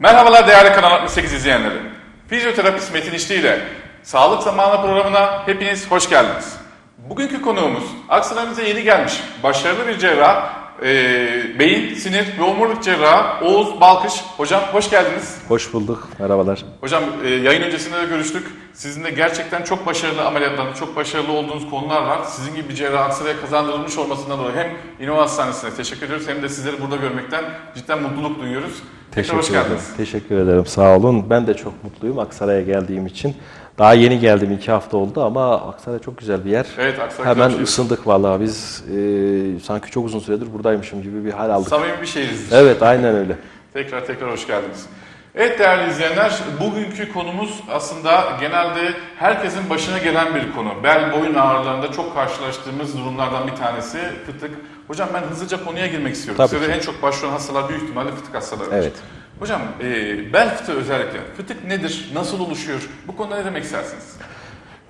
Merhabalar değerli Kanal 68 izleyenleri. Fizyoterapist Metin İşli ile Sağlık Zamanı programına hepiniz hoş geldiniz. Bugünkü konuğumuz Aksaray'ımıza yeni gelmiş başarılı bir cerrah, e, beyin, sinir ve omurilik cerrahı Oğuz Balkış. Hocam hoş geldiniz. Hoş bulduk. Merhabalar. Hocam e, yayın öncesinde de görüştük. Sizinle gerçekten çok başarılı ameliyatlarda, çok başarılı olduğunuz konular var. Sizin gibi bir cerrah Aksaray'a kazandırılmış olmasından dolayı hem İnova Hastanesi'ne teşekkür ediyoruz hem de sizleri burada görmekten cidden mutluluk duyuyoruz. Tekrar hoş ederim. geldiniz. Teşekkür ederim. Sağ olun. Ben de çok mutluyum Aksaray'a geldiğim için. Daha yeni geldim. iki hafta oldu ama Aksaray çok güzel bir yer. Evet, Aksaray Hemen güzel ısındık vallahi. Biz e, sanki çok uzun süredir buradaymışım gibi bir hal aldık. Samimi bir şehiriz. Evet, aynen öyle. Tekrar tekrar hoş geldiniz. Evet değerli izleyenler, bugünkü konumuz aslında genelde herkesin başına gelen bir konu. Bel boyun ağrılarında çok karşılaştığımız durumlardan bir tanesi fıtık. Hocam ben hızlıca konuya girmek istiyorum. Tabii Size en çok başvuran hastalar büyük ihtimalle fıtık hastaları. Evet. Hocam e, bel fıtığı özellikle. Fıtık nedir? Nasıl oluşuyor? Bu konuda ne demek istersiniz?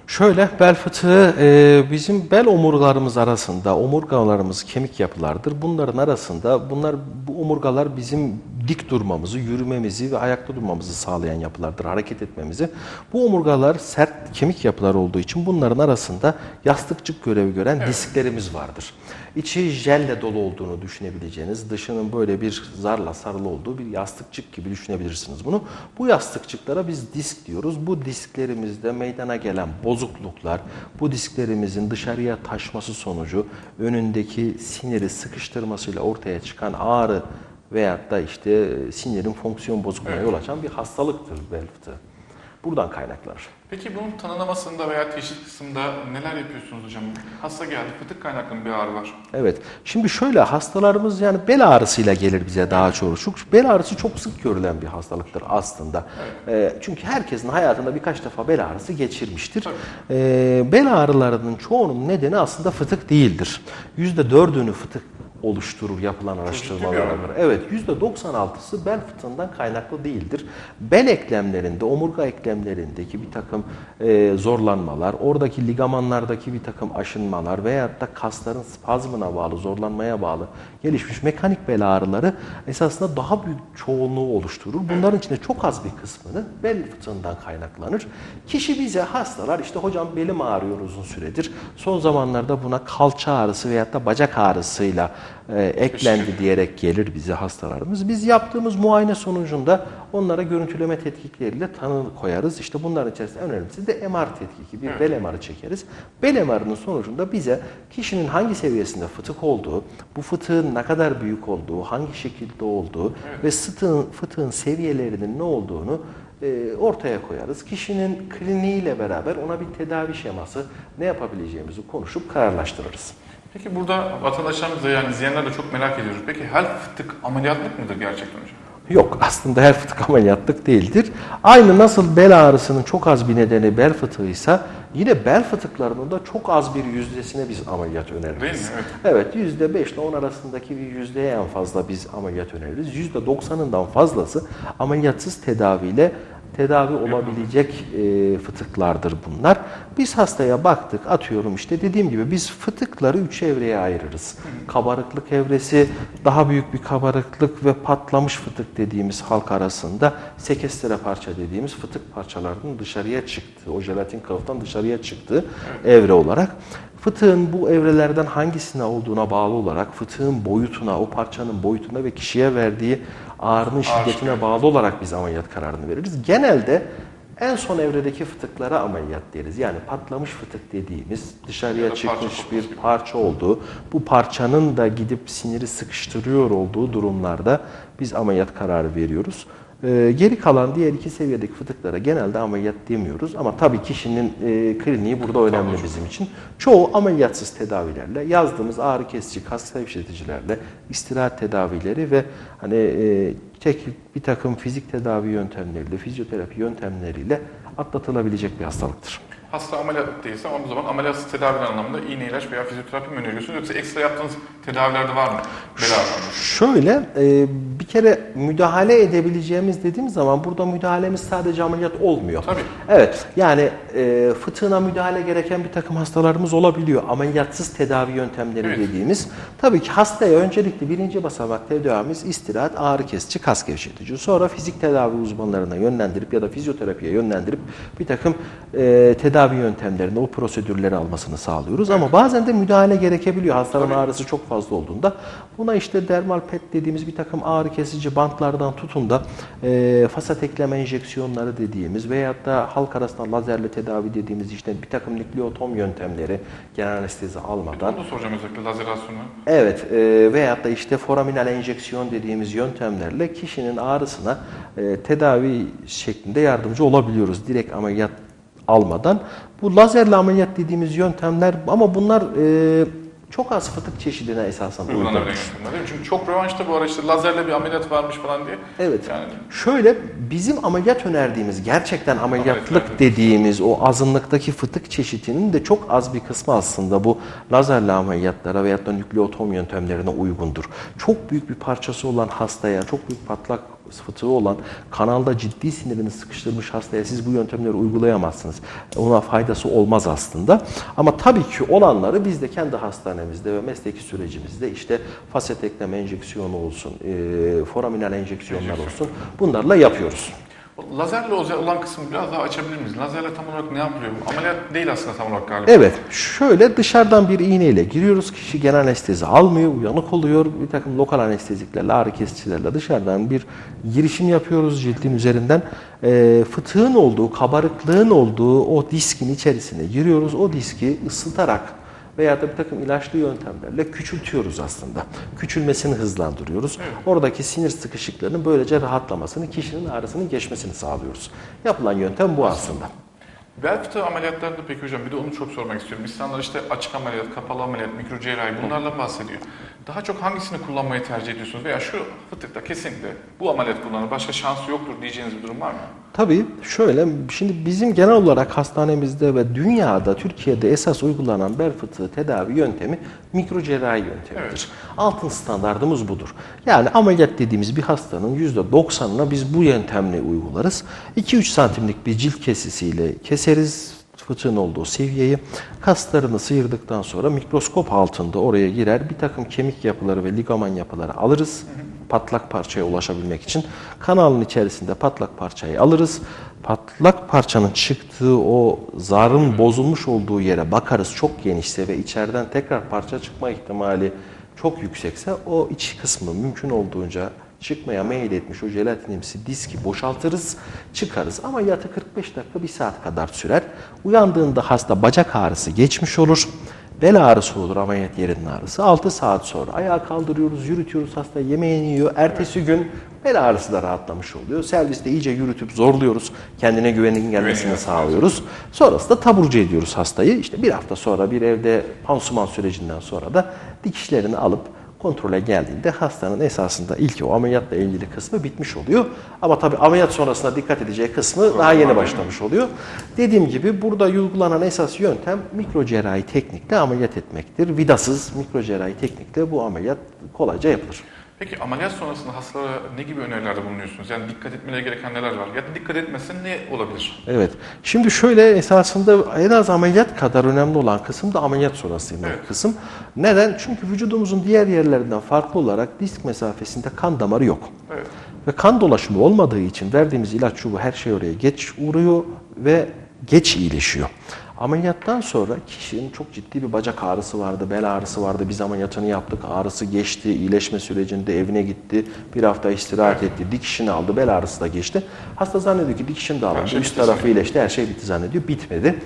Şöyle bel fıtığı e, bizim bel omurgalarımız arasında omurgalarımız kemik yapılardır. Bunların arasında bunlar bu omurgalar bizim dik durmamızı, yürümemizi ve ayakta durmamızı sağlayan yapılardır, hareket etmemizi. Bu omurgalar sert kemik yapılar olduğu için bunların arasında yastıkçık görevi gören disklerimiz vardır. İçi jelle dolu olduğunu düşünebileceğiniz, dışının böyle bir zarla sarılı olduğu bir yastıkçık gibi düşünebilirsiniz bunu. Bu yastıkçıklara biz disk diyoruz. Bu disklerimizde meydana gelen bozukluklar, bu disklerimizin dışarıya taşması sonucu önündeki siniri sıkıştırmasıyla ortaya çıkan ağrı veyahut da işte sinirin fonksiyon bozukluğuna yol açan bir hastalıktır bel fıtığı. Buradan kaynaklanır. Peki bunun tanınamasında veya teşhis kısmında neler yapıyorsunuz hocam? Hasta geldi, fıtık kaynaklı bir ağrı var. Evet. Şimdi şöyle hastalarımız yani bel ağrısıyla gelir bize daha çoğu. Çünkü bel ağrısı çok sık görülen bir hastalıktır aslında. Ee, çünkü herkesin hayatında birkaç defa bel ağrısı geçirmiştir. Ee, bel ağrılarının çoğunun nedeni aslında fıtık değildir. %4'ünü fıtık oluşturur yapılan araştırmalara göre. Evet %96'sı bel fıtığından kaynaklı değildir. Bel eklemlerinde, omurga eklemlerindeki bir takım e, zorlanmalar, oradaki ligamanlardaki bir takım aşınmalar veyahut da kasların spazmına bağlı, zorlanmaya bağlı gelişmiş mekanik bel ağrıları esasında daha büyük çoğunluğu oluşturur. Bunların içinde çok az bir kısmını bel fıtığından kaynaklanır. Kişi bize hastalar işte hocam belim ağrıyor uzun süredir. Son zamanlarda buna kalça ağrısı veyahut da bacak ağrısıyla e, eklendi diyerek gelir bize hastalarımız. Biz yaptığımız muayene sonucunda onlara görüntüleme tetkikleriyle tanı koyarız. İşte bunların içerisinde en önemlisi de MR tetkiki. Bir bel MR'ı çekeriz. Bel MR'ının sonucunda bize kişinin hangi seviyesinde fıtık olduğu, bu fıtığın ne kadar büyük olduğu, hangi şekilde olduğu ve fıtığın, fıtığın seviyelerinin ne olduğunu e, ortaya koyarız. Kişinin kliniğiyle beraber ona bir tedavi şeması ne yapabileceğimizi konuşup kararlaştırırız. Peki burada vatandaşlarımız da yani izleyenler de çok merak ediyoruz. Peki her fıtık ameliyatlık mıdır gerçekten hocam? Yok aslında her fıtık ameliyatlık değildir. Aynı nasıl bel ağrısının çok az bir nedeni bel fıtığıysa yine bel fıtıklarının da çok az bir yüzdesine biz ameliyat öneririz. Değil mi? Evet. Evet yüzde beş ile on arasındaki bir yüzdeye en fazla biz ameliyat öneririz. Yüzde doksanından fazlası ameliyatsız tedaviyle tedavi olabilecek e, fıtıklardır bunlar. Biz hastaya baktık atıyorum işte dediğim gibi biz fıtıkları üç evreye ayırırız. Kabarıklık evresi, daha büyük bir kabarıklık ve patlamış fıtık dediğimiz halk arasında sekestere parça dediğimiz fıtık parçalarının dışarıya çıktığı, o jelatin kılıftan dışarıya çıktığı evre olarak. Fıtığın bu evrelerden hangisine olduğuna bağlı olarak fıtığın boyutuna, o parçanın boyutuna ve kişiye verdiği ağrının şiddetine bağlı olarak biz ameliyat kararını veririz. Genelde en son evredeki fıtıklara ameliyat deriz. Yani patlamış fıtık dediğimiz dışarıya Ya parça çıkmış kopmuş bir gibi. parça olduğu, bu parçanın da gidip siniri sıkıştırıyor olduğu durumlarda biz ameliyat kararı veriyoruz. Ee, geri kalan diğer iki seviyedeki fıtıklara genelde ameliyat demiyoruz ama tabii kişinin e, kliniği burada önemli bizim için. Çoğu ameliyatsız tedavilerle, yazdığımız ağrı kesici, kas gevşeticilerle, istirahat tedavileri ve hani e, tek bir takım fizik tedavi yöntemleriyle, fizyoterapi yöntemleriyle atlatılabilecek bir hastalıktır. Hasta ameliyat değilse ama o zaman ameliyatsız tedavi anlamında iğne, ilaç veya fizyoterapi mi öneriyorsunuz yoksa ekstra yaptığınız tedaviler de var mı? Bela. Şöyle e, bir kere müdahale edebileceğimiz dediğimiz zaman burada müdahalemiz sadece ameliyat olmuyor. Tabii. Evet yani e, fıtığına müdahale gereken bir takım hastalarımız olabiliyor. Ameliyatsız tedavi yöntemleri Evet. dediğimiz. Tabii ki hastaya öncelikle birinci basamak tedavimiz istirahat, ağrı kesici, kas gevşetici. Sonra fizik tedavi uzmanlarına yönlendirip ya da fizyoterapiye yönlendirip bir takım e, tedavi yöntemlerini, o prosedürleri almasını sağlıyoruz. Ama bazen de müdahale gerekebiliyor hastanın Tabii. ağrısı çok fazla olduğunda. Buna işte dermal pet dediğimiz bir takım ağrı kesici bantlardan tutun da e, fasat ekleme enjeksiyonları dediğimiz veyahut da halk arasında lazerle tedavi dediğimiz işte bir takım nükleotom yöntemleri genel anestezi almadan Onu da soracağım özellikle lazerasyonu. Evet e, veyahut da işte foraminal enjeksiyon dediğimiz yöntemlerle kişinin ağrısına e, tedavi şeklinde yardımcı olabiliyoruz. Direkt ameliyat almadan. Bu lazerle ameliyat dediğimiz yöntemler ama bunlar e, çok az fıtık çeşidine esasen yöntemler değil mi? Çünkü çok revanşta bu ara işte lazerle bir ameliyat varmış falan diye. Evet. Yani Şöyle bizim ameliyat önerdiğimiz gerçekten ameliyatlık Ameliyat dediğimiz o azınlıktaki fıtık çeşitinin de çok az bir kısmı aslında bu lazerle ameliyatlara veyahut da nükleotom yöntemlerine uygundur. Çok büyük bir parçası olan hastaya, çok büyük patlak fıtığı olan, kanalda ciddi sinirini sıkıştırmış hastaya siz bu yöntemleri uygulayamazsınız. Ona faydası olmaz aslında. Ama tabii ki olanları biz de kendi hastanemizde ve mesleki sürecimizde işte faset ekleme enjeksiyonu olsun, e, foraminal enjeksiyonlar olsun bunlarla yapıyoruz. Lazerle olan kısmı biraz daha açabilir miyiz? Lazerle tam olarak ne yapılıyor? Ameliyat değil aslında tam olarak galiba. Evet, şöyle dışarıdan bir iğneyle giriyoruz. Kişi genel anestezi almıyor, uyanık oluyor. Bir takım lokal anesteziklerle, ağrı kesicilerle dışarıdan bir girişim yapıyoruz cildin üzerinden. E, fıtığın olduğu, kabarıklığın olduğu o diskin içerisine giriyoruz. O diski ısıtarak veya da bir takım ilaçlı yöntemlerle küçültüyoruz aslında. Küçülmesini hızlandırıyoruz. Oradaki sinir sıkışıklarının böylece rahatlamasını, kişinin ağrısının geçmesini sağlıyoruz. Yapılan yöntem bu aslında. Bel fıtığı ameliyatlarında peki hocam bir de onu çok sormak istiyorum. İnsanlar işte açık ameliyat, kapalı ameliyat, mikrocerrahi bunlarla bahsediyor. Daha çok hangisini kullanmayı tercih ediyorsunuz? Veya şu fıtıkta kesinlikle bu ameliyat kullanır, başka şansı yoktur diyeceğiniz bir durum var mı? Tabii şöyle, şimdi bizim genel olarak hastanemizde ve dünyada, Türkiye'de esas uygulanan bel fıtığı tedavi yöntemi mikrocerrahi yöntemidir. Evet. Altın standardımız budur. Yani ameliyat dediğimiz bir hastanın %90'ına biz bu yöntemle uygularız. 2-3 santimlik bir cilt kesisiyle keseriz fıtığın olduğu seviyeyi. Kaslarını sıyırdıktan sonra mikroskop altında oraya girer bir takım kemik yapıları ve ligaman yapıları alırız. Patlak parçaya ulaşabilmek için. Kanalın içerisinde patlak parçayı alırız. Patlak parçanın çıktığı o zarın bozulmuş olduğu yere bakarız çok genişse ve içeriden tekrar parça çıkma ihtimali çok yüksekse o iç kısmı mümkün olduğunca çıkmaya meyil etmiş o jelatinimsi diski boşaltırız, çıkarız. Ama yatı 45 dakika, 1 saat kadar sürer. Uyandığında hasta bacak ağrısı geçmiş olur. Bel ağrısı olur ameliyat yerinin ağrısı. 6 saat sonra ayağa kaldırıyoruz, yürütüyoruz hasta yemeğini yiyor. Ertesi gün bel ağrısı da rahatlamış oluyor. Serviste iyice yürütüp zorluyoruz. Kendine güvenin gelmesini sağlıyoruz. Sonrasında taburcu ediyoruz hastayı. İşte bir hafta sonra bir evde pansuman sürecinden sonra da dikişlerini alıp kontrole geldiğinde hastanın esasında ilk o ameliyatla ilgili kısmı bitmiş oluyor. Ama tabii ameliyat sonrasında dikkat edeceği kısmı daha yeni başlamış oluyor. Dediğim gibi burada uygulanan esas yöntem mikrocerrahi teknikle ameliyat etmektir. Vidasız mikrocerrahi teknikle bu ameliyat kolayca yapılır. Peki ameliyat sonrasında hastalara ne gibi önerilerde bulunuyorsunuz? Yani dikkat etmeleri gereken neler var? Ya da dikkat etmese ne olabilir? Evet. Şimdi şöyle esasında en az ameliyat kadar önemli olan kısım da ameliyat sonrasıyla Evet. kısım. Neden? Çünkü vücudumuzun diğer yerlerinden farklı olarak disk mesafesinde kan damarı yok. Evet. Ve kan dolaşımı olmadığı için verdiğimiz ilaç çubuğu her şey oraya geç uğruyor ve geç iyileşiyor. Ameliyattan sonra kişinin çok ciddi bir bacak ağrısı vardı, bel ağrısı vardı. Biz ameliyatını yaptık, ağrısı geçti, iyileşme sürecinde evine gitti, bir hafta istirahat etti, dikişini aldı, bel ağrısı da geçti. Hasta zannediyor ki dikişim de alındı, şey üst tarafı iyileşti, her şey bitti zannediyor. Bitmedi.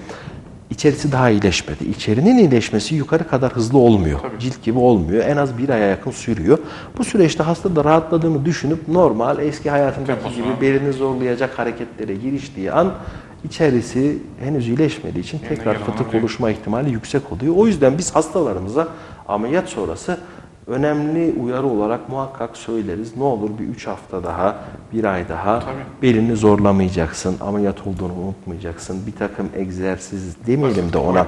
İçerisi daha iyileşmedi. İçerinin iyileşmesi yukarı kadar hızlı olmuyor. Tabii. Cilt gibi olmuyor. En az bir aya yakın sürüyor. Bu süreçte hasta da rahatladığını düşünüp normal eski hayatındaki Temposuna. gibi belini zorlayacak hareketlere giriştiği an içerisi henüz iyileşmediği için Yeniden tekrar fıtık oluşma ihtimali yüksek oluyor. O yüzden biz hastalarımıza ameliyat sonrası önemli uyarı olarak muhakkak söyleriz. Ne olur bir 3 hafta daha, bir ay daha Tabii. belini zorlamayacaksın, ameliyat olduğunu unutmayacaksın. Bir takım egzersiz demeyelim de ona.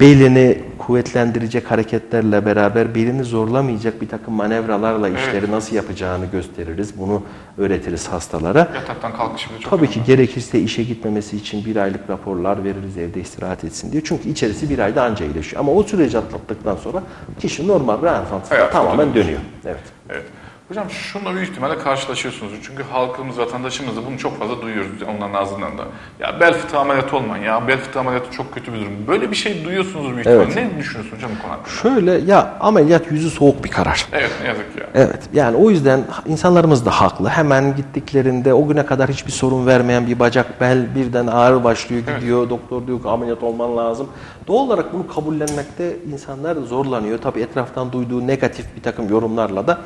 Belini kuvvetlendirecek hareketlerle beraber belini zorlamayacak bir takım manevralarla işleri nasıl yapacağını gösteririz. Bunu öğretiriz hastalara. Yataktan kalkışı çok Tabii ki önemli. gerekirse işe gitmemesi için bir aylık raporlar veririz evde istirahat etsin diye. Çünkü içerisi bir ayda anca iyileşiyor. Ama o süreci atlattıktan sonra kişi normal reenfantına Hayat tamamen dönüyor. Evet. Evet. Hocam şunla büyük ihtimalle karşılaşıyorsunuz. Çünkü halkımız, vatandaşımız da bunu çok fazla duyuyoruz onların ağzından da. Ya bel fıtığı ameliyatı olmayın ya, bel fıtığı ameliyatı çok kötü bir durum. Böyle bir şey duyuyorsunuz büyük ihtimalle. Ne düşünüyorsunuz hocam bu konu hakkında? Şöyle ya ameliyat yüzü soğuk bir karar. Evet ne yazık ya. Evet yani o yüzden insanlarımız da haklı. Hemen gittiklerinde o güne kadar hiçbir sorun vermeyen bir bacak bel birden ağrı başlıyor gidiyor. Doktor diyor ki ameliyat olman lazım. Doğal olarak bunu kabullenmekte insanlar zorlanıyor. Tabii etraftan duyduğu negatif bir takım yorumlarla da.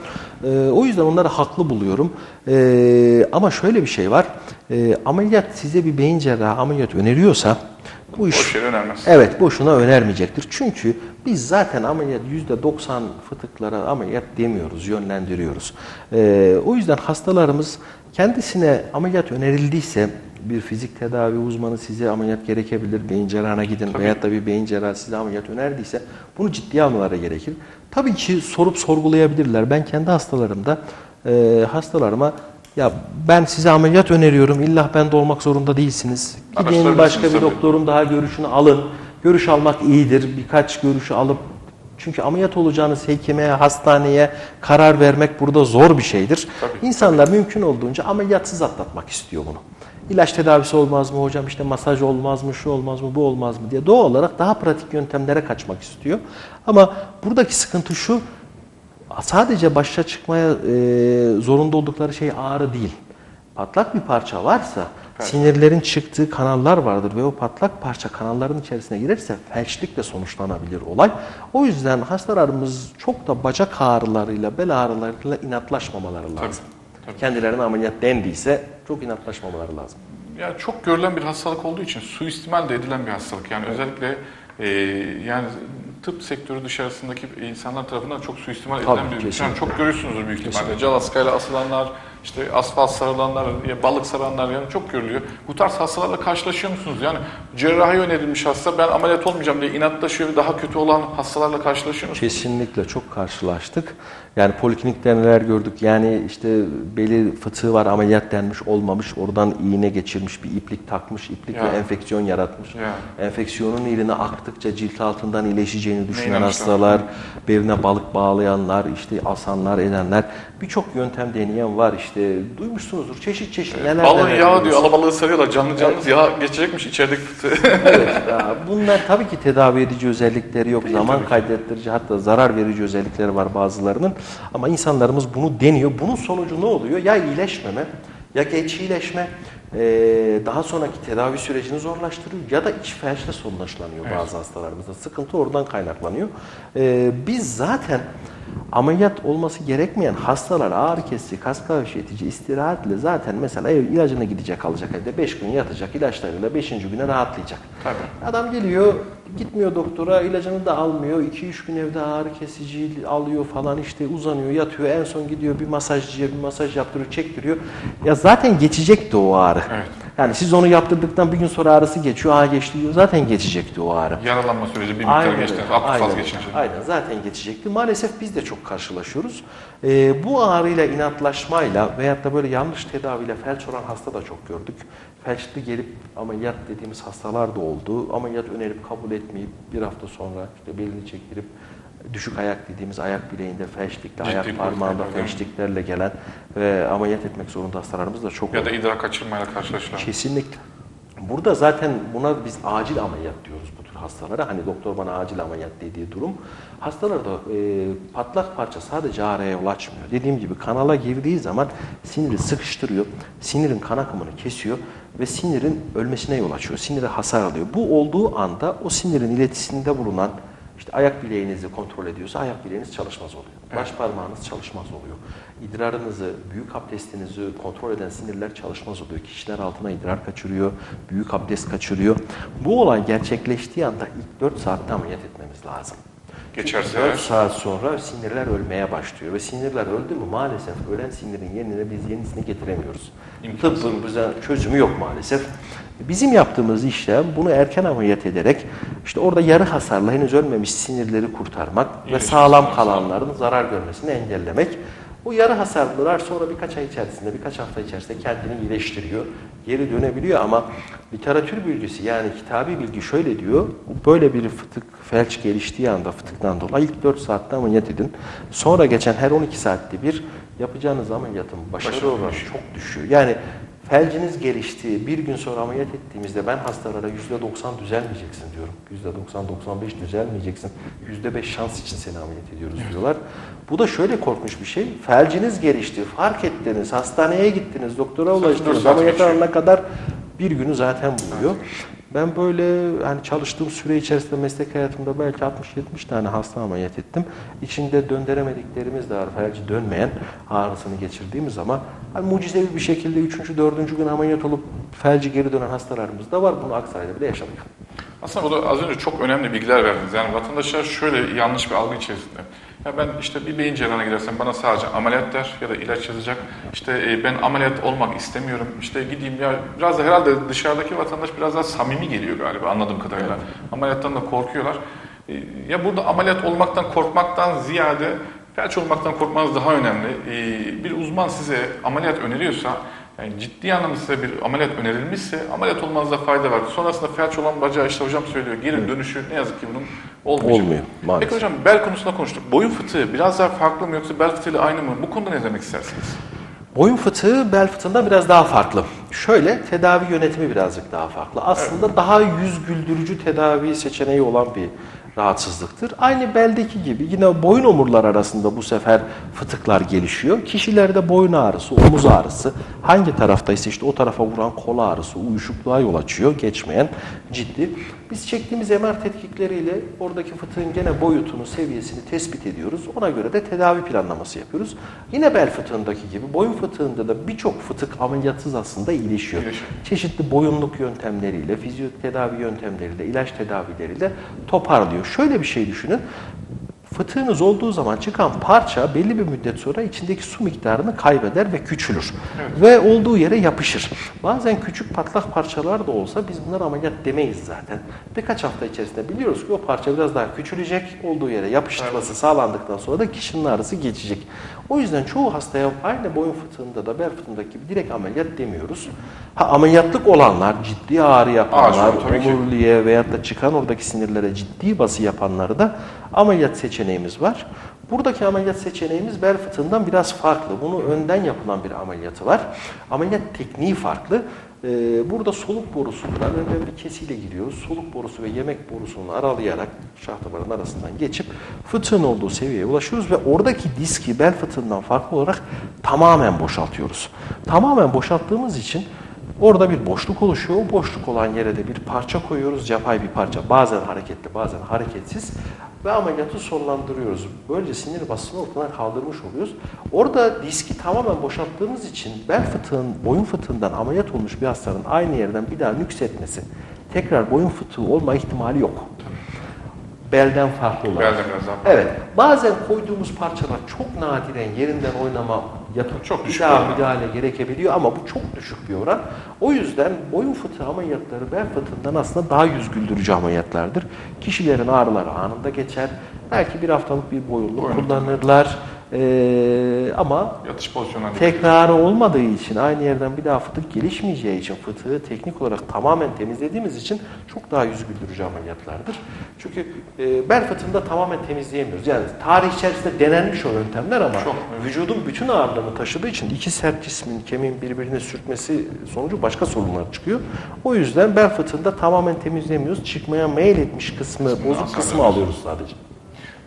Ee, o yüzden onları haklı buluyorum. Ee, ama şöyle bir şey var. Ee, ameliyat size bir beyin cerrahı ameliyat öneriyorsa bu iş Boş yere önermez. Evet boşuna önermeyecektir. Çünkü biz zaten ameliyat %90 fıtıklara ameliyat demiyoruz, yönlendiriyoruz. Ee, o yüzden hastalarımız kendisine ameliyat önerildiyse bir fizik tedavi uzmanı size ameliyat gerekebilir, beyin cerrahına gidin veyahut da bir beyin cerrahı size ameliyat önerdiyse bunu ciddiye almaları gerekir. Tabii ki sorup sorgulayabilirler. Ben kendi hastalarımda e, hastalarıma ya ben size ameliyat öneriyorum. İlla bende olmak zorunda değilsiniz. Gidin başka bir tabii. doktorun daha görüşünü alın. Görüş almak iyidir. Birkaç görüşü alıp çünkü ameliyat olacağınız hekime, hastaneye karar vermek burada zor bir şeydir. Tabii, İnsanlar mümkün olduğunca ameliyatsız atlatmak istiyor bunu. İlaç tedavisi olmaz mı hocam işte masaj olmaz mı şu olmaz mı bu olmaz mı diye doğal olarak daha pratik yöntemlere kaçmak istiyor. Ama buradaki sıkıntı şu sadece başa çıkmaya e, zorunda oldukları şey ağrı değil. Patlak bir parça varsa sinirlerin çıktığı kanallar vardır ve o patlak parça kanalların içerisine girerse felçlikle sonuçlanabilir olay. O yüzden hastalarımız çok da bacak ağrılarıyla, bel ağrılarıyla inatlaşmamaları lazım. tabii. Kendilerine ameliyat dendiyse çok inatlaşmamaları lazım. Ya çok görülen bir hastalık olduğu için suistimal de edilen bir hastalık. Yani özellikle e, yani tıp sektörü dışarısındaki insanlar tarafından çok suistimal edilen Tabii, bir kesinlikle. yani çok görüyorsunuzdur büyük ihtimalle. Calaskayla asılanlar, işte asfalt sarılanlar, ya balık sarılanlar yani çok görülüyor. Bu tarz hastalarla karşılaşıyor musunuz? Yani cerrahi önerilmiş hasta ben ameliyat olmayacağım diye inatlaşıyor ve daha kötü olan hastalarla karşılaşıyor musunuz? Kesinlikle çok karşılaştık. Yani poliklinikte neler gördük. Yani işte beli fıtığı var ameliyat denmiş olmamış. Oradan iğne geçirmiş bir iplik takmış. iplikle Ya. enfeksiyon yaratmış. Ya. Enfeksiyonun iğne aktıkça cilt altından iyileşeceğini düşünen hastalar, beline balık bağlayanlar, işte asanlar edenler. Birçok yöntem deneyen var işte. Duymuşsunuzdur çeşit çeşit neler neler yağı görüyoruz. diyor, alabalığı sarıyorlar. Canlı canlı yağ geçecekmiş içerideki fıtığı. Evet, bunlar tabii ki tedavi edici özellikleri yok. Zaman kaydettirici hatta zarar verici özellikleri var bazılarının. Ama insanlarımız bunu deniyor. Bunun sonucu ne oluyor? Ya iyileşmeme ya geç iyileşme eee, daha sonraki tedavi sürecini zorlaştırıyor ya da iç felçle sonuçlanıyor bazı hastalarımızda. Sıkıntı oradan kaynaklanıyor. Eee, biz zaten ameliyat olması gerekmeyen hastalar ağrı kesici, kas gevşetici, istirahatle zaten mesela ev ilacına gidecek alacak evde 5 gün yatacak ilaçlarıyla 5. güne rahatlayacak. Tabii. Adam geliyor gitmiyor doktora ilacını da almıyor 2-3 gün evde ağrı kesici alıyor falan işte uzanıyor yatıyor en son gidiyor bir masajcıya bir masaj yaptırıyor çektiriyor. Ya zaten geçecekti o ağrı. Evet. Yani siz onu yaptırdıktan bir gün sonra ağrısı geçiyor. Aa geçti diyor. Zaten geçecekti o ağrı. Yaralanma süreci bir miktar Aynen geçti. faz Aynen, geçince. aynen zaten geçecekti. Maalesef biz de çok karşılaşıyoruz. Ee, bu ağrıyla, inatlaşmayla veyahut da böyle yanlış tedaviyle felç olan hasta da çok gördük. Felçli gelip ameliyat dediğimiz hastalar da oldu. Ameliyat önerip kabul etmeyip bir hafta sonra işte belini çektirip düşük ayak dediğimiz ayak bileğinde felçlikle, Ciddi ayak parmağında felçliklerle gelen ve ameliyat etmek zorunda hastalarımız da çok Ya oldu. da idrar kaçırmayla karşılaşılan. Kesinlikle. Burada zaten buna biz acil ameliyat diyoruz bu tür hastalara. Hani doktor bana acil ameliyat dediği durum. Hastalarda e, patlak parça sadece ağrıya yol açmıyor. Dediğim gibi kanala girdiği zaman siniri sıkıştırıyor. Sinirin kan akımını kesiyor ve sinirin ölmesine yol açıyor. Sinire hasar alıyor. Bu olduğu anda o sinirin iletisinde bulunan işte ayak bileğinizi kontrol ediyorsa ayak bileğiniz çalışmaz oluyor. Baş parmağınız çalışmaz oluyor. İdrarınızı, büyük abdestinizi kontrol eden sinirler çalışmaz oluyor. Kişiler altına idrar kaçırıyor, büyük abdest kaçırıyor. Bu olay gerçekleştiği anda ilk 4 saatte ameliyat etmemiz lazım. Geçerse 4 eğer. saat sonra sinirler ölmeye başlıyor ve sinirler öldü mü maalesef ölen sinirin yerine biz yenisini getiremiyoruz. İmkansız. Tıbbın bize çözümü yok maalesef. Bizim yaptığımız işlem bunu erken ameliyat ederek işte orada yarı hasarlı henüz ölmemiş sinirleri kurtarmak ve İyileştirmek. sağlam kalanların zarar görmesini engellemek. Bu yarı hasarlılar sonra birkaç ay içerisinde, birkaç hafta içerisinde kendini iyileştiriyor, geri dönebiliyor ama literatür bilgisi yani kitabi bilgi şöyle diyor, böyle bir fıtık, felç geliştiği anda fıtıktan dolayı ilk 4 saatte ameliyat edin. Sonra geçen her 12 saatte bir yapacağınız ameliyatın başarı Başarı oranı çok düşüyor. Yani felciniz geliştiği bir gün sonra ameliyat ettiğimizde ben hastalara %90 düzelmeyeceksin diyorum. %90-95 düzelmeyeceksin. %5 şans için seni ameliyat ediyoruz diyorlar. Bu da şöyle korkunç bir şey. Felciniz gelişti, fark ettiniz, hastaneye gittiniz, doktora ulaştınız, ameliyat geçiyor. alana kadar bir günü zaten buluyor. Ben böyle hani çalıştığım süre içerisinde meslek hayatımda belki 60-70 tane hasta ameliyat ettim. İçinde döndüremediklerimiz de var. Felci dönmeyen ağrısını geçirdiğimiz ama hani mucizevi bir şekilde 3. 4. gün ameliyat olup felci geri dönen hastalarımız da var. Bunu Aksaray'da bile yaşadık. Aslında burada az önce çok önemli bilgiler verdiniz. Yani vatandaşlar şöyle yanlış bir algı içerisinde. Ya ben işte bir beyin cerrahına gidersem bana sadece ameliyat der ya da ilaç yazacak. İşte e, ben ameliyat olmak istemiyorum. İşte gideyim ya biraz da herhalde dışarıdaki vatandaş biraz daha samimi geliyor galiba anladığım kadarıyla. Ameliyattan da korkuyorlar. E, Ya burada ameliyat olmaktan korkmaktan ziyade felç olmaktan korkmanız daha önemli. E, Bir uzman size ameliyat öneriyorsa yani ciddi anlamda size bir ameliyat önerilmişse ameliyat olmanızda fayda var. Sonrasında felç olan bacağı işte hocam söylüyor. Geri dönüşü ne yazık ki bunun olmayacak. Olmuyor, maalesef. Peki hocam bel konusunda konuştuk. Boyun fıtığı biraz daha farklı mı yoksa bel fıtığıyla aynı mı? Bu konuda ne demek istersiniz? Boyun fıtığı bel fıtığından biraz daha farklı. Şöyle tedavi yönetimi birazcık daha farklı. Aslında daha yüz güldürücü tedavi seçeneği olan bir rahatsızlıktır. Aynı beldeki gibi yine boyun omurlar arasında bu sefer fıtıklar gelişiyor. Kişilerde boyun ağrısı, omuz ağrısı hangi taraftaysa işte o tarafa vuran kol ağrısı, uyuşukluğa yol açıyor, geçmeyen ciddi. Biz çektiğimiz MR tetkikleriyle oradaki fıtığın gene boyutunu, seviyesini tespit ediyoruz. Ona göre de tedavi planlaması yapıyoruz. Yine bel fıtığındaki gibi boyun fıtığında da birçok fıtık ameliyatsız aslında iyileşiyor. İyileşiyor. Çeşitli boyunluk yöntemleriyle, fizyotedavi yöntemleriyle, ilaç tedavileriyle toparlıyor. Şöyle bir şey düşünün. Fıtığınız olduğu zaman çıkan parça belli bir müddet sonra içindeki su miktarını kaybeder ve küçülür. Ve olduğu yere yapışır. Bazen küçük patlak parçalar da olsa biz bunlara ameliyat demeyiz zaten. Birkaç hafta içerisinde biliyoruz ki o parça biraz daha küçülecek, olduğu yere yapıştırması sağlandıktan sonra da kişinin ağrısı geçecek. O yüzden çoğu hastaya aynı boyun fıtığında da bel fıtığındaki gibi direkt ameliyat demiyoruz. Ha ameliyatlık olanlar, ciddi ağrı yapanlar, omuriliğe veyahut da çıkan oradaki sinirlere ciddi bası yapanları da ameliyat seçeneğimiz var. Buradaki ameliyat seçeneğimiz bel fıtığından biraz farklı. Bunu önden yapılan bir ameliyatı var. Ameliyat tekniği farklı. Ee, burada soluk borusundan önden bir kesiyle giriyoruz. Soluk borusu ve yemek borusunu aralayarak şah damarının arasından geçip fıtığın olduğu seviyeye ulaşıyoruz ve oradaki diski bel fıtığından farklı olarak tamamen boşaltıyoruz. Tamamen boşalttığımız için Orada bir boşluk oluşuyor. O boşluk olan yere de bir parça koyuyoruz. Yapay bir parça. Bazen hareketli, bazen hareketsiz. Ve ameliyatı sonlandırıyoruz. Böylece sinir basını ortadan kaldırmış oluyoruz. Orada diski tamamen boşalttığımız için bel fıtığın, boyun fıtığından ameliyat olmuş bir hastanın aynı yerden bir daha nüksetmesi, tekrar boyun fıtığı olma ihtimali yok. Belden farklı olarak. Belden biraz daha Evet. Bazen koyduğumuz parçalar çok nadiren yerinden oynama yapıp Çok düşük daha müdahale gerekebiliyor ama bu çok düşük bir oran. O yüzden boyun fıtığı ameliyatları bel fıtığından aslında daha yüz güldürücü ameliyatlardır. Kişilerin ağrıları anında geçer. Belki bir haftalık bir boyunluk Boyunluk. kullanırlar. Ee, ama Yatış pozisyonuna tekrarı olmadığı için aynı yerden bir daha fıtık gelişmeyeceği için fıtığı teknik olarak tamamen temizlediğimiz için çok daha yüz güldürücü ameliyatlardır. Çünkü e, bel fıtığında tamamen temizleyemiyoruz. Yani tarih içerisinde denenmiş o yöntemler ama Çok, vücudun bütün ağırlığını taşıdığı için iki sert cismin kemiğin birbirine sürtmesi sonucu başka sorunlar çıkıyor. O yüzden bel fıtığında tamamen temizleyemiyoruz. Çıkmaya meyil etmiş kısmı, bozuk hasar kısmı alıyoruz sadece.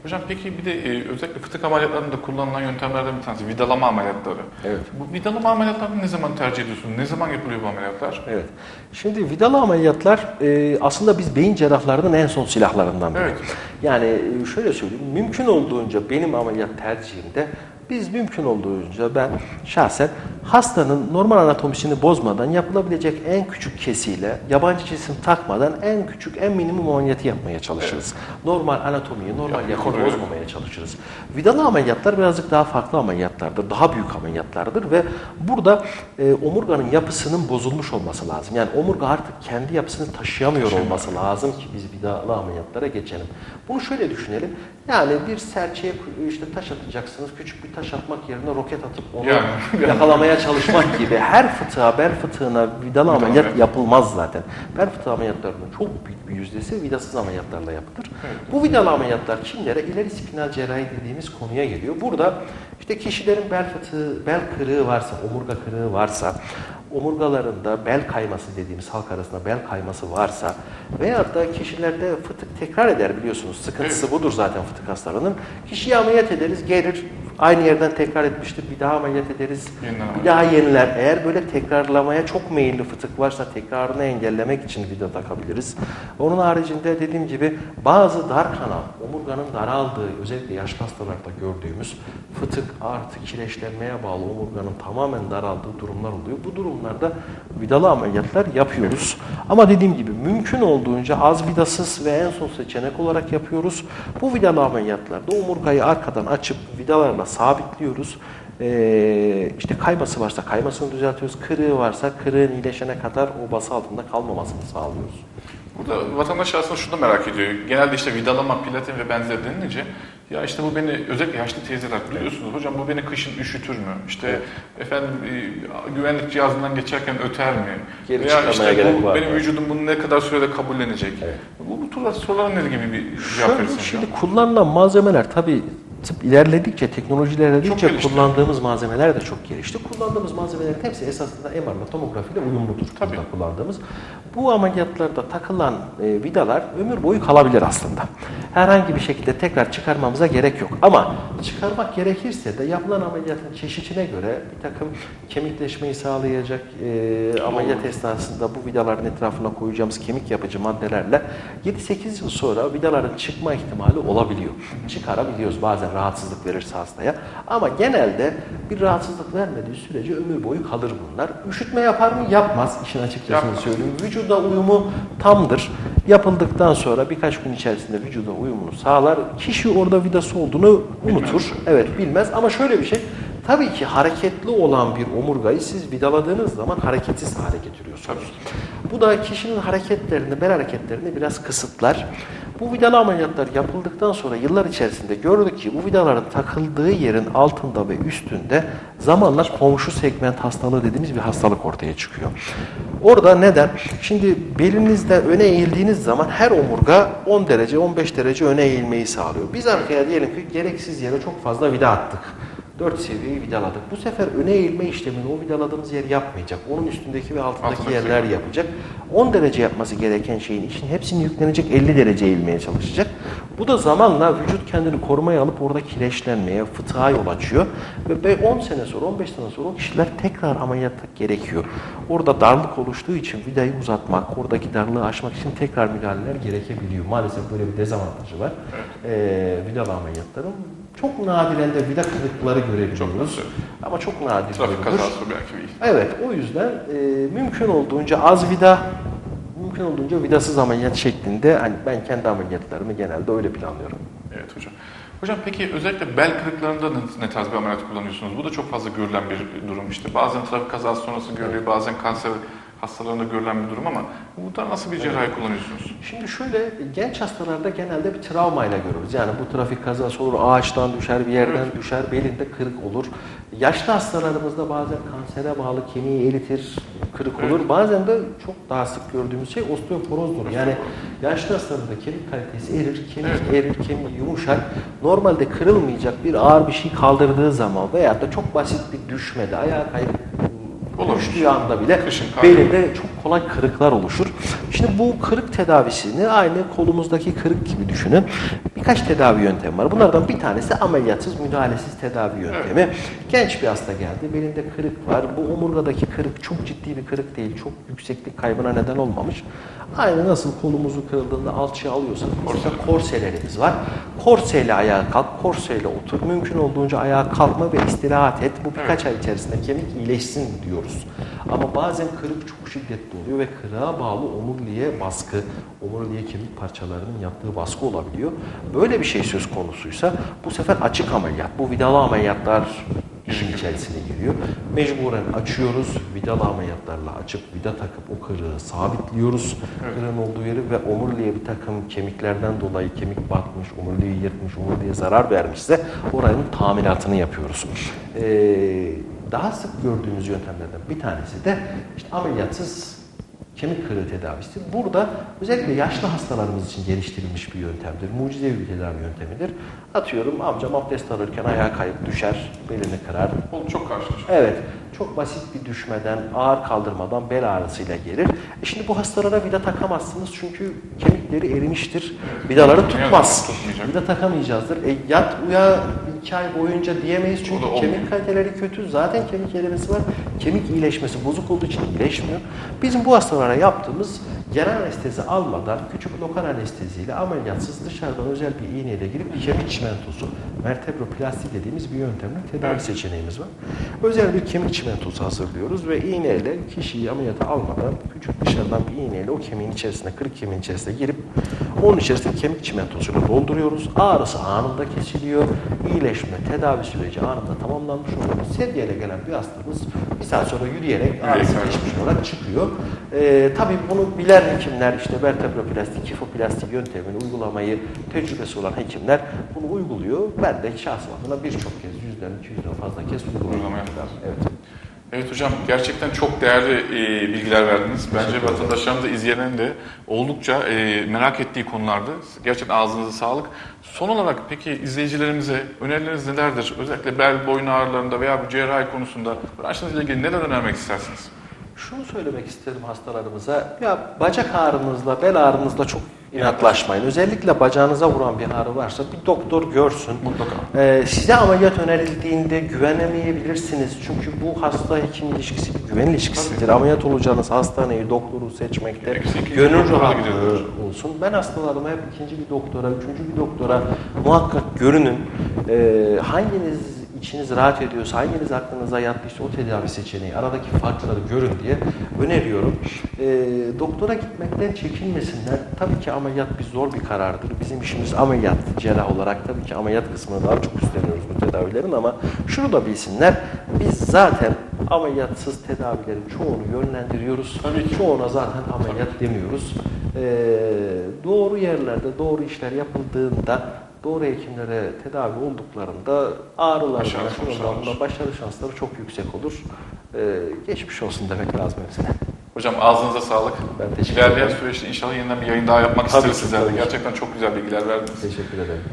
Hocam peki bir de e, özellikle fıtık ameliyatlarında kullanılan yöntemlerden bir tanesi vidalama ameliyatları. Evet. Bu vidalama ameliyatlarını ne zaman tercih ediyorsunuz? Ne zaman yapılıyor bu ameliyatlar? Evet. Şimdi vidalı ameliyatlar e, aslında biz beyin cerrahlarının en son silahlarından biri. Evet. Yani e, şöyle söyleyeyim, mümkün olduğunca benim ameliyat tercihimde biz mümkün olduğunca ben şahsen hastanın normal anatomisini bozmadan yapılabilecek en küçük kesiyle yabancı cisim takmadan en küçük en minimum ameliyatı yapmaya çalışırız. Normal anatomiyi, normal Ya, yapıyı bozmamaya çalışırız. Vidalı ameliyatlar birazcık daha farklı ameliyatlardır. Daha büyük ameliyatlardır ve burada e, omurganın yapısının bozulmuş olması lazım. Yani omurga artık kendi yapısını taşıyamıyor olması lazım ki biz vidalı ameliyatlara geçelim. Bunu şöyle düşünelim. Yani bir serçeye işte taş atacaksınız. Küçük bir taş atmak yerine roket atıp onu Yani. yakalamaya çalışmak gibi. Her fıtığa, bel fıtığına vidalı ameliyat yapılmaz zaten. Bel fıtığı ameliyatlarının çok büyük bir yüzdesi vidasız ameliyatlarla yapılır. Bu vidalı ameliyatlar kimlere? İleri spinal cerrahi dediğimiz konuya geliyor. Burada işte kişilerin bel fıtığı, bel kırığı varsa, omurga kırığı varsa, omurgalarında bel kayması dediğimiz halk arasında bel kayması varsa veyahut da kişilerde fıtık tekrar eder biliyorsunuz. Sıkıntısı budur zaten fıtık hastalığının. Kişiyi ameliyat ederiz, gelir aynı yerden tekrar etmiştir. Bir daha ameliyat ederiz. Yeniden Bir daha yeniler. Eğer böyle tekrarlamaya çok meyilli fıtık varsa tekrarını engellemek için vida takabiliriz. Onun haricinde dediğim gibi bazı dar kanal, omurganın daraldığı, özellikle yaşlı hastalarda gördüğümüz fıtık artı kireçlenmeye bağlı omurganın tamamen daraldığı durumlar oluyor. Bu durumlarda vidalı ameliyatlar yapıyoruz. Ama dediğim gibi mümkün olduğunca az vidasız ve en son seçenek olarak yapıyoruz. Bu vidalı ameliyatlarda omurgayı arkadan açıp vidalarla sabitliyoruz. Ee, işte kayması varsa kaymasını düzeltiyoruz. Kırığı varsa kırığın iyileşene kadar o bası altında kalmamasını sağlıyoruz. Burada vatandaş aslında şunu da merak ediyor. Genelde işte vidalama, platin ve benzeri denilince ya işte bu beni özellikle yaşlı teyzeler biliyorsunuz hocam bu beni kışın üşütür mü? İşte efendim e, güvenlik cihazından geçerken öter mi? Geri Veya işte gerek bu var benim mı? vücudum bunu ne kadar sürede kabullenecek? Evet. Bu, bu turlar sorulara ne gibi bir cevap verirsiniz? şimdi kullanılan malzemeler tabii tıp ilerledikçe, teknoloji Çok ilerledikçe gelişti. kullandığımız malzemeler de çok gelişti. Kullandığımız malzemelerin hepsi esasında MR tomografi ile uyumludur Tabii. kullandığımız. Bu ameliyatlarda takılan e, vidalar ömür boyu kalabilir aslında. Herhangi bir şekilde tekrar çıkarmamıza gerek yok. Ama çıkarmak gerekirse de yapılan ameliyatın çeşitine göre bir takım kemikleşmeyi sağlayacak e, ameliyat esnasında bu vidaların etrafına koyacağımız kemik yapıcı maddelerle 7-8 yıl sonra vidaların çıkma ihtimali olabiliyor. Çıkarabiliyoruz bazen rahatsızlık verirse hastaya. Ama genelde bir rahatsızlık vermediği sürece ömür boyu kalır bunlar. Üşütme yapar mı? Yapmaz. İşin açıkçası söyleyeyim. Vücuda uyumu tamdır. Yapıldıktan sonra birkaç gün içerisinde vücuda uyumunu sağlar. Kişi orada vidası olduğunu unutur. Evet bilmez ama şöyle bir şey. Tabii ki hareketli olan bir omurgayı siz vidaladığınız zaman hareketsiz hale getiriyorsunuz. Bu da kişinin hareketlerini, bel hareketlerini biraz kısıtlar. Bu vidalı ameliyatlar yapıldıktan sonra yıllar içerisinde gördük ki bu vidaların takıldığı yerin altında ve üstünde zamanla komşu segment hastalığı dediğimiz bir hastalık ortaya çıkıyor. Orada neden? Şimdi belinizde öne eğildiğiniz zaman her omurga 10 derece 15 derece öne eğilmeyi sağlıyor. Biz arkaya diyelim ki gereksiz yere çok fazla vida attık. 4 seviyeyi vidaladık. Bu sefer öne eğilme işlemini o vidaladığımız yer yapmayacak. Onun üstündeki ve altındaki Altındaki yerler yapacak. 10 derece yapması gereken şeyin için hepsini yüklenecek 50 derece eğilmeye çalışacak. Bu da zamanla vücut kendini korumaya alıp orada kireçlenmeye, fıtığa yol açıyor. Ve be- 10 sene sonra, 15 sene sonra o kişiler tekrar ameliyatta gerekiyor. Orada darlık oluştuğu için vidayı uzatmak, oradaki darlığı aşmak için tekrar müdahaleler gerekebiliyor. Maalesef böyle bir dezavantajı var. Ee, vidalı ameliyatların çok nadiren de vida kırıkları görebiliyoruz. Çok. Ama çok nadir. Trafik kazası belki değil. Evet, o yüzden e, mümkün olduğunca az vida, mümkün olduğunca vidasız ameliyat şeklinde, hani ben kendi ameliyatlarımı genelde öyle planlıyorum. Evet hocam. Hocam peki özellikle bel kırıklarında ne, ne tarz bir ameliyat kullanıyorsunuz? Bu da çok fazla görülen bir durum işte. Bazen trafik kazası sonrası görülüyor, bazen kanser hastalarında görülen bir durum ama burada nasıl bir cerrahi kullanıyorsunuz? Şimdi şöyle, genç hastalarda genelde bir travmayla görürüz. Yani bu trafik kazası olur, ağaçtan düşer, bir yerden düşer, belinde kırık olur. Yaşlı hastalarımızda bazen kansere bağlı kemiği eritir, kırık olur. Bazen de çok daha sık gördüğümüz şey osteoporozdur. Yani yaşlı hastalarda kemik kalitesi erir, kemik erir, kemik yumuşar. Normalde kırılmayacak bir ağır bir şey kaldırdığı zaman veya da çok basit bir düşmede, ayağa kayıp Düştüğü anda bile belinde çok kolay kırıklar oluşur. Şimdi bu kırık tedavisini aynı kolumuzdaki kırık gibi düşünün. Bir birkaç tedavi yöntemi var. Bunlardan bir tanesi ameliyatsız, müdahalesiz tedavi yöntemi. Genç bir hasta geldi. Belinde kırık var. Bu omurgadaki kırık çok ciddi bir kırık değil. Çok yükseklik kaybına neden olmamış. Aynı nasıl kolumuzu kırıldığında alçıya alıyorsak bizde korselerimiz var. Korseyle ayağa kalk, korseyle otur. Mümkün olduğunca ayağa kalkma ve istirahat et. Bu birkaç ay içerisinde kemik iyileşsin diyoruz. Ama bazen kırık çok şiddetli oluyor ve kırığa bağlı omuriliğe baskı, omuriliğe kemik parçalarının yaptığı baskı olabiliyor. Böyle bir şey söz konusuysa bu sefer açık ameliyat, bu vidalı ameliyatlar işin içerisine giriyor. Mecburen açıyoruz, vidalı ameliyatlarla açıp vida takıp o kırığı sabitliyoruz. Kırığın olduğu yeri ve omuriliğe bir takım kemiklerden dolayı kemik batmış, omuriliği yırtmış, omuriliğe zarar vermişse oranın tamiratını yapıyoruz. Ee, daha sık gördüğümüz yöntemlerden bir tanesi de işte ameliyatsız kemik kırığı tedavisi. Burada özellikle yaşlı hastalarımız için geliştirilmiş bir yöntemdir. Mucizevi bir tedavi yöntemidir. Atıyorum amcam abdest alırken ayağa kayıp düşer, belini kırar. Oğlum çok karşılaşıyor. Evet, çok basit bir düşmeden, ağır kaldırmadan bel ağrısıyla gelir. E şimdi bu hastalara vida takamazsınız çünkü kemikleri erimiştir. Vidaları tutmaz. Tutmayacak. Vida takamayacağızdır. E yat uya iki ay boyunca diyemeyiz çünkü kemik kaliteleri kötü. Zaten kemik erimesi var. Kemik iyileşmesi bozuk olduğu için iyileşmiyor. Bizim bu hastalara yaptığımız genel anestezi almadan küçük lokal anesteziyle ameliyatsız dışarıdan özel bir iğneyle girip bir kemik çimentosu, vertebroplasti dediğimiz bir yöntemle tedavi seçeneğimiz var. Özel bir kemik çimentosu hazırlıyoruz ve iğneyle kişiyi ameliyata almadan küçük dışarıdan bir iğneyle o kemiğin içerisine, kırık kemiğin içerisine girip onun içerisine kemik çimentosuyla dolduruyoruz. Ağrısı anında kesiliyor. İyileşme, tedavi süreci anında tamamlanmış oluyor. Sedyeyle gelen bir hastamız bir saat sonra yürüyerek ağrısı geçmiş olarak çıkıyor. Ee, tabii bunu bilen hekimler işte vertebroplasti, kifoplasti yöntemini uygulamayı tecrübesi olan hekimler bunu uyguluyor. Ben de şahsım adına birçok kez, yüzden, iki yüzden fazla kez yaptınız. Evet. Evet hocam gerçekten çok değerli e, bilgiler verdiniz. Bence vatandaşlarımız da izleyenin de oldukça e, merak ettiği konulardı. Gerçekten ağzınıza sağlık. Son olarak peki izleyicilerimize önerileriniz nelerdir? Özellikle bel boyun ağrılarında veya bu cerrahi konusunda branşınızla ilgili neler önermek istersiniz? Şunu söylemek isterim hastalarımıza. Ya bacak ağrınızla, bel ağrınızla çok inatlaşmayın. Özellikle bacağınıza vuran bir ağrı varsa bir doktor görsün. Mutlaka. Ee, size ameliyat önerildiğinde güvenemeyebilirsiniz. Çünkü bu hasta hekim ilişkisi bir güven ilişkisidir. Ameliyat olacağınız hastaneyi, doktoru seçmekte Gerekirse gönül rahatlığı olsun. Ben hastalarıma hep ikinci bir doktora, üçüncü bir doktora muhakkak görünün. Ee, hanginiz içiniz rahat ediyorsa, hanginiz aklınıza yattıysa o tedavi seçeneği, aradaki farkları görün diye öneriyorum. Ee, doktora gitmekten çekinmesinler. Tabii ki ameliyat bir zor bir karardır. Bizim işimiz ameliyat, cerrah olarak tabii ki ameliyat kısmını daha çok üstleniyoruz bu tedavilerin ama şunu da bilsinler, biz zaten ameliyatsız tedavilerin çoğunu yönlendiriyoruz. Tabii. Çoğuna zaten ameliyat demiyoruz. Ee, doğru yerlerde doğru işler yapıldığında doğru hekimlere tedavi olduklarında ağrılarında, Başarı başarı şansları çok yüksek olur. Ee, geçmiş olsun demek lazım hepsine. Hocam ağzınıza sağlık. Ben teşekkür İlerleyen ederim. süreçte inşallah yeniden bir yayın daha yapmak Tabii isteriz sizlerle. Gerçekten çok güzel bilgiler verdiniz. Teşekkür ederim.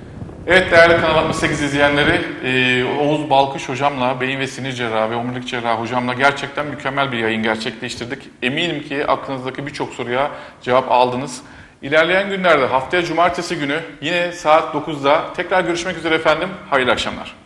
Evet değerli Kanal 68 izleyenleri, e, Oğuz Balkış hocamla, beyin ve sinir cerrahı ve omurilik cerrahı hocamla gerçekten mükemmel bir yayın gerçekleştirdik. Eminim ki aklınızdaki birçok soruya cevap aldınız. İlerleyen günlerde haftaya cumartesi günü yine saat 9'da tekrar görüşmek üzere efendim. Hayırlı akşamlar.